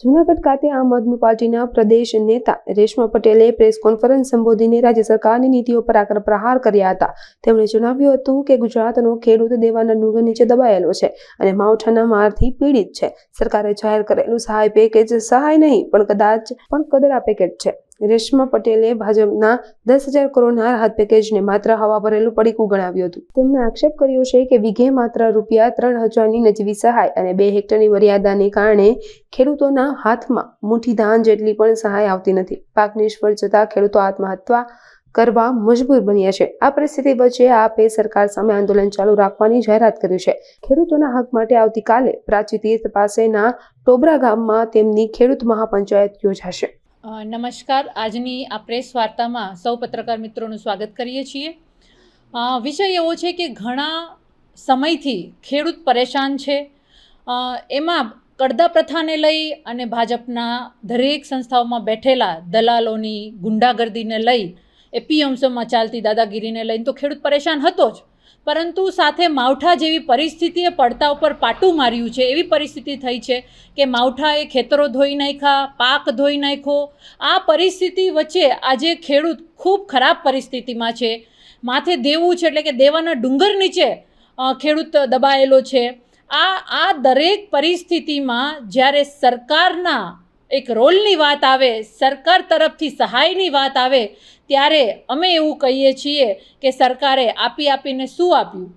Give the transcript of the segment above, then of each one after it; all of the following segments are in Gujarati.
જૂનાગઢ ખાતે આમ આદમી પાર્ટીના પ્રદેશ નેતા રેશમા પટેલે પ્રેસ કોન્ફરન્સ સંબોધીને રાજ્ય સરકારની નીતિઓ પર આકર પ્રહાર કર્યા હતા. તેમણે જણાવ્યું હતું કે ગુજરાતનો ખેડૂત દેવાના ડુંગર નીચે દબાયેલો છે અને માવઠાના મારથી પીડિત છે. સરકારે જાહેર કરેલું સહાય પેકેજ સહાય નહીં, પણ કદાચ પણ કદરા પેકેજ છે. રેશમા પટેલે ભાજપના દસ હજાર કરોડના રાહત પેકેજને માત્ર હવા ભરેલું પડીકું ગણાવ્યું હતું. તેમણે આક્ષેપ કર્યો છે કે વીઘે માત્ર રૂપિયા ત્રણ હજારની નજીવી સહાય અને બે હેક્ટરની મર્યાદાને કારણે ખેડૂતોના હાથમાં મુઠ્ઠી ધાન જેટલી પણ સહાય આવતી નથી. પાક નિષ્ફળ જતા ખેડૂતો આત્મહત્યા કરવા મજબૂર બન્યા છે. આ પરિસ્થિતિ વચ્ચે આપે સરકાર સામે આંદોલન ચાલુ રાખવાની જાહેરાત કરી છે. ખેડૂતોના હક માટે આવતીકાલે પ્રાચી તીર્થ પાસેના ટોબરા ગામમાં તેમની ખેડૂત મહાપંચાયત યોજાશે. નમસ્કાર. આજની આ પ્રેસ વાર્તામાં સૌ પત્રકાર મિત્રોનું સ્વાગત કરીએ છીએ. વિષય એવો છે કે ઘણા સમયથી ખેડૂત પરેશાન છે. એમાં કડદા પ્રથાને લઈ અને ભાજપના દરેક સંસ્થાઓમાં બેઠેલા દલાલોની ગુંડાગર્દીને લઈ એપીએમસીમાં ચાલતી દાદાગીરીને લઈને તો ખેડૂત પરેશાન હતો જ. પરંતુ સાથે માવઠા જેવી પરિસ્થિતિએ પડતા ઉપર પાટું માર્યું છે. એવી પરિસ્થિતિ થઈ છે કે માવઠાએ ખેતરો ધોઈ નાખ્યા, પાક ધોઈ નાખ્યો. આ પરિસ્થિતિ વચ્ચે આજે ખેડૂત ખૂબ ખરાબ પરિસ્થિતિમાં છે. માથે દેવું છે એટલે કે દેવાના ડુંગર નીચે ખેડૂત દબાયેલો છે. આ આ દરેક પરિસ્થિતિમાં જ્યારે સરકારના એક રોલની વાત આવે, સરકાર તરફથી સહાયની વાત આવે, ત્યારે અમે એવું કહીએ છીએ કે સરકારે આપી આપીને શું આપ્યું?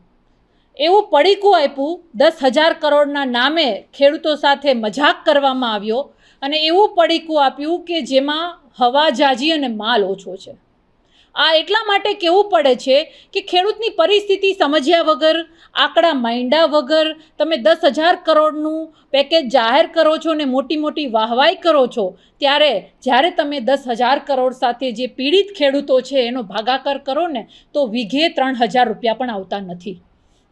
એવું પડીકું આપ્યું, દસ હજાર કરોડના નામે ખેડૂતો સાથે મજાક કરવામાં આવ્યો અને એવું પડીકું આપ્યું કે જેમાં હવા જાજી અને માલ ઓછો છે. આ એટલા માટે કહેવું પડે છે કે ખેડૂતની પરિસ્થિતિ સમજ્યા વગર, આંકડા માંડ્યા વગર, તમે દસ હજાર કરોડનું પેકેજ જાહેર કરો છો ને મોટી મોટી વાહવાઈ કરો છો, ત્યારે જ્યારે તમે દસ હજાર કરોડ સાથે જે પીડિત ખેડૂતો છે એનો ભાગાકાર કરો ને, તો વીઘે ત્રણ હજાર રૂપિયા પણ આવતા નથી.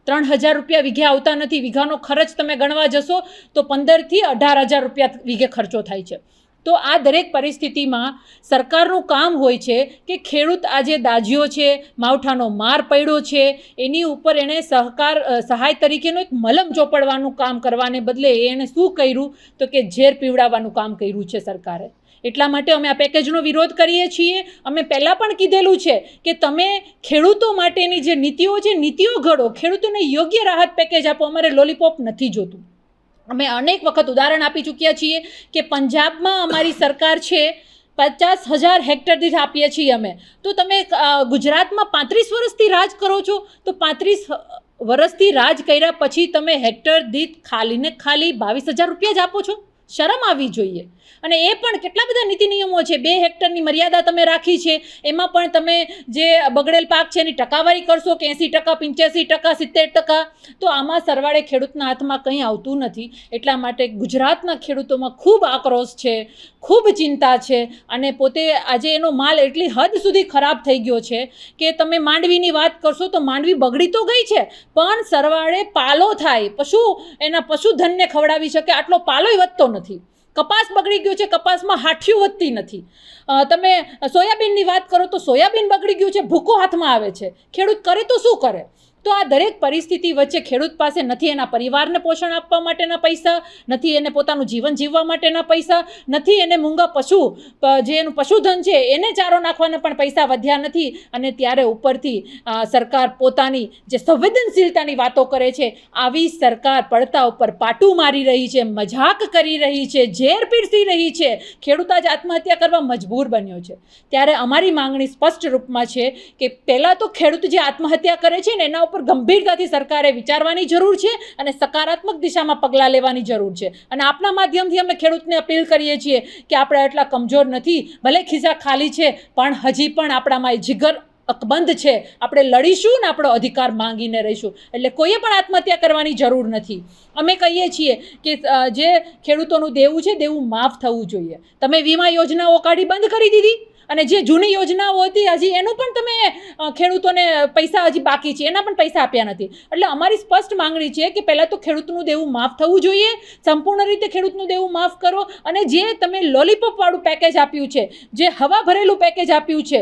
ત્રણ હજાર રૂપિયા વીઘે આવતા નથી, વીઘાનો ખર્ચ તમે ગણવા જશો, તો પંદરથી અઢાર હજાર રૂપિયા વીઘે ખર્ચો થાય છે. તો આ દરેક પરિસ્થિતિમાં સરકારનું કામ હોય છે કે ખેડૂત આજે દાજ્યો છે, માવઠાનો માર પડ્યો છે, એની ઉપર એણે સહકાર સહાય તરીકેનો એક મલમ ચોપડવાનું કામ કરવાને બદલે એણે શું કર્યું? તો કે ઝેર પીવડાવવાનું કામ કર્યું છે સરકારે. એટલા માટે અમે આ પેકેજનો વિરોધ કરીએ છીએ. અમે પહેલાં પણ કીધેલું છે કે તમે ખેડૂતો માટેની જે નીતિઓ છે, નીતિઓ ઘડો. ખેડૂતોને યોગ્ય રાહત પેકેજ આપો. અમારે લોલીપોપ નથી જોતું. અમે અનેક વખત ઉદાહરણ આપી ચૂક્યા છીએ કે પંજાબમાં અમારી સરકાર છે, પચાસ હજાર હેક્ટર દીઠ આપીએ છીએ અમે. તો તમે ગુજરાતમાં પાંત્રીસ વર્ષથી રાજ કરો છો, તો પાંત્રીસ વર્ષથી રાજ કર્યા પછી તમે હેક્ટર દીઠ ખાલીને ખાલી બાવીસ હજાર રૂપિયા જ આપો છો? શરમ આવવી જોઈએ. અને એ પણ કેટલા બધા નીતિ નિયમો છે, બે હેક્ટરની મર્યાદા તમે રાખી છે, એમાં પણ તમે જે બગડેલ પાક છે એની ટકાવારી કરશો કે એંસી ટકા, પંચ્યાસી ટકા, સિત્તેર ટકા, તો આમાં સરવાળે ખેડૂતના હાથમાં કંઈ આવતું નથી. એટલા માટે ગુજરાતના ખેડૂતોમાં ખૂબ આક્રોશ છે, ખૂબ ચિંતા છે, અને પોતે આજે એનો માલ એટલી હદ સુધી ખરાબ થઈ ગયો છે કે તમે માંડવીની વાત કરશો તો માંડવી બગડી તો ગઈ છે, પણ સરવાળે પાલો થાય. પશુ, એના પશુધનને ખવડાવી શકે, આટલો પાલોય વધતો નથી. કપાસ બગડી ગયો છે, કપાસમાં હાઠિયું વધતી નથી. તમે સોયાબીનની વાત કરો તો સોયાબીન બગડી ગયું છે, ભૂકો હાથમાં આવે છે. ખેડૂત કરે તો શું કરે? તો આ દરેક પરિસ્થિતિ વચ્ચે ખેડૂત પાસે નથી એના પરિવારને પોષણ આપવા માટેના પૈસા, નથી એને પોતાનું જીવન જીવવા માટેના પૈસા, નથી એને મૂંગા પશુ જે એનું પશુધન છે એને ચારો નાખવાના પણ પૈસા વધ્યા નથી. અને ત્યારે ઉપરથી સરકાર પોતાની જે સંવેદનશીલતાની વાતો કરે છે, આવી સરકાર પડતા ઉપર પાટું મારી રહી છે, મજાક કરી રહી છે, ઝેર પીરસી રહી છે. ખેડૂત આજ આત્મહત્યા કરવા મજબૂર બન્યો છે. ત્યારે અમારી માંગણી સ્પષ્ટ રૂપમાં છે કે પહેલાં તો ખેડૂત જે આત્મહત્યા કરે છે ને એના ઉપર ગંભીરતાથી સરકારે વિચારવાની જરૂર છે અને સકારાત્મક દિશામાં પગલાં લેવાની જરૂર છે. અને આપના માધ્યમથી અમે ખેડૂતને અપીલ કરીએ છીએ કે આપણે એટલા કમજોર નથી, ભલે ખિસ્સા ખાલી છે, પણ હજી પણ આપણામાં એ જીગર અકબંધ છે. આપણે લડીશું ને આપણો અધિકાર માંગીને રહીશું. એટલે કોઈએ પણ આત્મહત્યા કરવાની જરૂર નથી. અમે કહીએ છીએ કે જે ખેડૂતોનું દેવું છે, દેવું માફ થવું જોઈએ. તમે વીમા યોજનાઓ કાઢી બંધ કરી દીધી? અને જે જૂની યોજનાઓ હતી, હજી એનું પણ તમે ખેડૂતોને પૈસા હજી બાકી છે, એના પણ પૈસા આપ્યા નથી. એટલે અમારી સ્પષ્ટ માંગણી છે કે પહેલાં તો ખેડૂતનું દેવું માફ થવું જોઈએ, સંપૂર્ણ રીતે ખેડૂતનું દેવું માફ કરો અને જે તમે લોલીપોપવાળું પેકેજ આપ્યું છે, જે હવા ભરેલું પેકેજ આપ્યું છે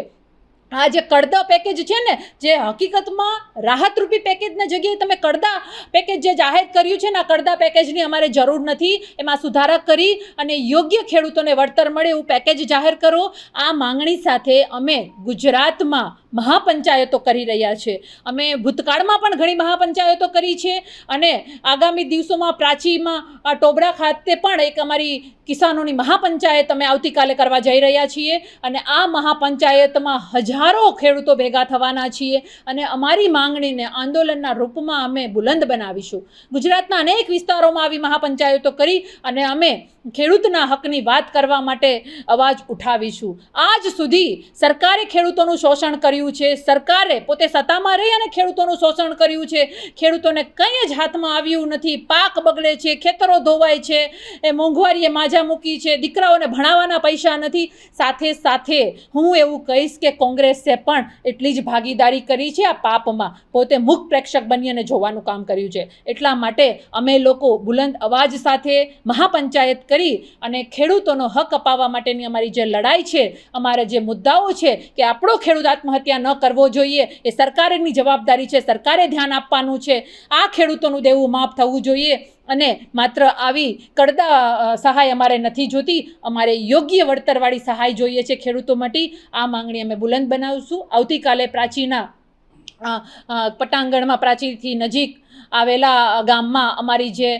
આ જે કડદા પેકેજ છે ને, જે હકીકતમાં રાહતરૂપી પેકેજના જગ્યાએ તમે કડદા પેકેજ જે જાહેર કર્યું છે ને, આ કડદા પેકેજની અમારે જરૂર નથી. એમાં સુધારા કરી અને યોગ્ય ખેડૂતોને વળતર મળે એવું પેકેજ જાહેર કરો. આ માંગણી સાથે અમે ગુજરાતમાં મહાપંચાયતો કરી રહ્યા છે. અમે ભૂતકાળમાં પણ ઘણી મહાપંચાયતો કરી છે અને આગામી દિવસોમાં પ્રાચીમાં ટોબરા ખાતે પણ એક અમારી કિસાનોની મહાપંચાયત અમે આવતીકાલે કરવા જઈ રહ્યા છીએ અને આ મહાપંચાયતમાં હજારો ખેડૂતો ભેગા થવાના છીએ અને અમારી માંગણીને આંદોલનના રૂપમાં અમે બુલંદ બનાવીશું. ગુજરાતના અનેક વિસ્તારોમાં આવી મહાપંચાયતો કરી અને અમે ખેડૂતના હકની વાત કરવા માટે અવાજ ઉઠાવીશું. આજ સુધી સરકારે ખેડૂતોનું શોષણ કર્યું છે? સરકારે પોતે સત્તામાં રહી અને ખેડૂતોનું શોષણ કર્યું છે. ખેડૂતોને કંઈ જ હાથમાં આવ્યું નથી. પાક બગડે છે, ખેતરો ધોવાય છે, એ મોંઘવારીએ માજા મૂકી છે, દીકરાઓને ભણાવવાના પૈસા નથી. સાથે સાથે હું એવું કહીશ કે કોંગ્રેસે પણ એટલી જ ભાગીદારી કરી છે આ પાપમાં. પોતે મુખ પ્રેક્ષક બની અને જોવાનું કામ કર્યું છે. એટલા માટે અમે લોકો બુલંદ અવાજ સાથે મહાપંચાયત કરી અને ખેડૂતોનો હક અપાવવા માટેની અમારી જે લડાઈ છે, અમારા જે મુદ્દાઓ છે કે આપણો ખેડૂત આત્મહત્યા ન કરવો જોઈએ, એ સરકારની જવાબદારી છે, સરકારે ધ્યાન આપવાનું છે. આ ખેડૂતોનું દેવું માફ થવું જોઈએ અને માત્ર આવી કડદા સહાય અમારે નથી જોતી, અમારે યોગ્ય વળતરવાળી સહાય જોઈએ છે ખેડૂતો માટે. આ માંગણી અમે બુલંદ બનાવીશું. આવતીકાલે પ્રાચીના પટાંગણમાં પ્રાચીરથી નજીક આવેલા ગામમાં અમારી જે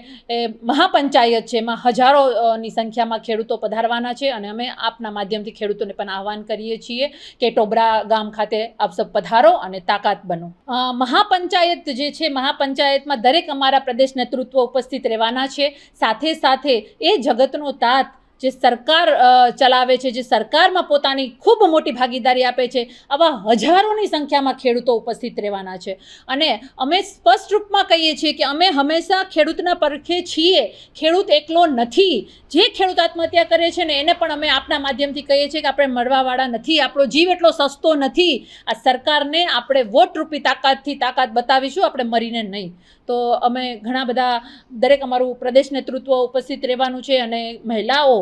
મહાપંચાયત છે, એમાં હજારોની સંખ્યામાં ખેડૂતો પધારવાના છે અને અમે આપના માધ્યમથી ખેડૂતોને પણ આહવાન કરીએ છીએ કે ટોબરા ગામ ખાતે આપ સબ પધારો અને તાકાત બનો. મહાપંચાયત જે છે, મહાપંચાયતમાં દરેક અમારા પ્રદેશ નેતૃત્વ ઉપસ્થિત રહેવાના છે. સાથે સાથે એ જગતનો તાત જે સરકાર ચલાવે છે, જે સરકારમાં પોતાની ખૂબ મોટી ભાગીદારી આપે છે, આવા હજારોની સંખ્યામાં ખેડૂતો ઉપસ્થિત રહેવાના છે. અને અમે સ્પષ્ટ રૂપમાં કહીએ છીએ કે અમે હંમેશા ખેડૂતના પરખે છીએ. ખેડૂત એકલો નથી. જે ખેડૂત આત્મહત્યા કરે છે ને એને પણ અમે આપના માધ્યમથી કહીએ છીએ કે આપણે મળવાવાળા નથી, આપણો જીવ એટલો સસ્તો નથી. આ સરકારને આપણે વોટ રૂપી તાકાતથી તાકાત બતાવીશું, આપણે મરીને નહીં. તો અમે ઘણા બધા, દરેક અમારું પ્રદેશ નેતૃત્વ ઉપસ્થિત રહેવાનું છે અને મહિલાઓ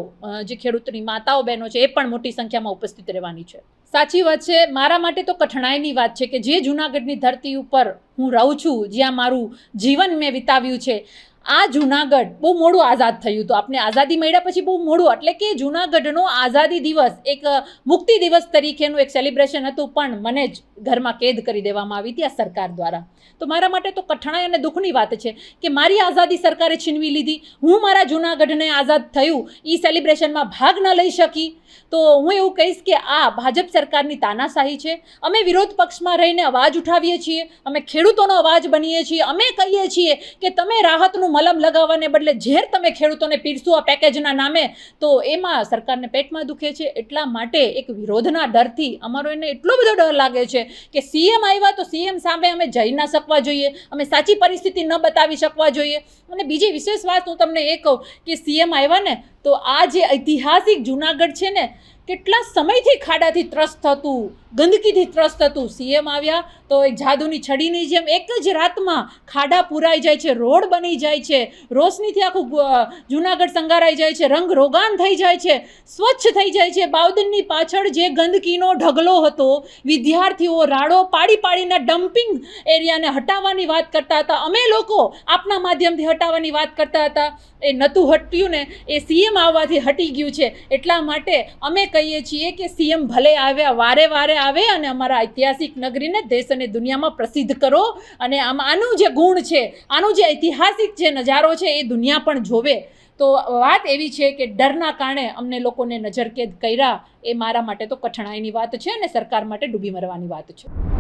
જે ખેડૂતની માતાઓ, બહેનો છે, એ પણ મોટી સંખ્યામાં ઉપસ્થિત રહેવાની છે. સાચી વાત છે, મારા માટે તો કઠણાઈની વાત છે કે જે જૂનાગઢની ધરતી ઉપર હું રહું છું, જ્યાં મારું જીવન મેં વિતાવ્યું છે આ જૂનાગઢ બહુ મોડું આઝાદ થયું હતું. આપણે આઝાદી મળ્યા પછી બહુ મોડું. એટલે કે જૂનાગઢનો આઝાદી દિવસ એક મુક્તિ દિવસ તરીકેનું એક સેલિબ્રેશન હતું, પણ મને જ ઘરમાં કેદ કરી દેવામાં આવી હતી આ સરકાર દ્વારા. તો મારા માટે તો કઠણાઈ અને દુઃખની વાત છે કે મારી આઝાદી સરકારે છીનવી લીધી. હું મારા જૂનાગઢને આઝાદ થયું એ સેલિબ્રેશનમાં ભાગ ન લઈ શકી. તો હું એવું કહીશ કે આ ભાજપ સરકારની તાનાશાહી છે. અમે વિરોધ પક્ષમાં રહીને અવાજ ઉઠાવીએ છીએ. અમે ખેડૂતોનો અવાજ બનીએ છીએ. અમે કહીએ છીએ કે તમે રાહતનું મલમ લગાવવાને બદલે ઝેર તમે ખેડૂતોને પીરસો આ પેકેજના નામે, તો એમાં સરકારને પેટમાં દુખે છે. એટલા માટે એક વિરોધના ડરથી અમારો એને એટલો બધો ડર લાગે છે કે સીએમ આવ્યા તો સીએમ સામે અમે જઈ ના શકવા જોઈએ, અમે સાચી પરિસ્થિતિ ન બતાવી શકવા જોઈએ. અને બીજી વિશેષ વાત હું તમને એ કહું કે સીએમ આવ્યા ને, તો આ જે ઐતિહાસિક જુનાગઢ છે ને કેટલા સમયથી ખાડાથી ત્રસ્ત હતું, ગંદકીથી ત્રસ્ત હતું. સીએમ આવ્યા તો એક જાદુની છડીની જેમ એક જ રાતમાં ખાડા પુરાઈ જાય છે, રોડ બની જાય છે, રોશનીથી આખું જૂનાગઢ સંગારાઈ જાય છે, રંગ રોગાન થઈ જાય છે, સ્વચ્છ થઈ જાય છે. બાવદનની પાછળ જે ગંદકીનો ઢગલો હતો, વિદ્યાર્થીઓ રાડો પાડી પાડીને ડમ્પિંગ એરિયાને હટાવવાની વાત કરતા હતા. અમે લોકો આપના માધ્યમથી હટાવવાની વાત કરતા હતા. એ નહોતું હટ્યું ને, એ સીએમ આવવાથી હટી ગયું છે. એટલા માટે અમે કહીએ છીએ કે સીએમ ભલે આવ્યા વારે વારે આવે અને અમારા ઐતિહાસિક નગરીને દેશ અને દુનિયામાં પ્રસિદ્ધ કરો અને આમ આનું જે ગુણ છે, આનું જે ઐતિહાસિક જે નજારો છે એ દુનિયા પણ જોવે. તો વાત એવી છે કે ડરના કારણે અમને લોકોને નજરકેદ કર્યા એ મારા માટે તો કઠણાઈની વાત છે અને સરકાર માટે ડૂબી મરવાની વાત છે.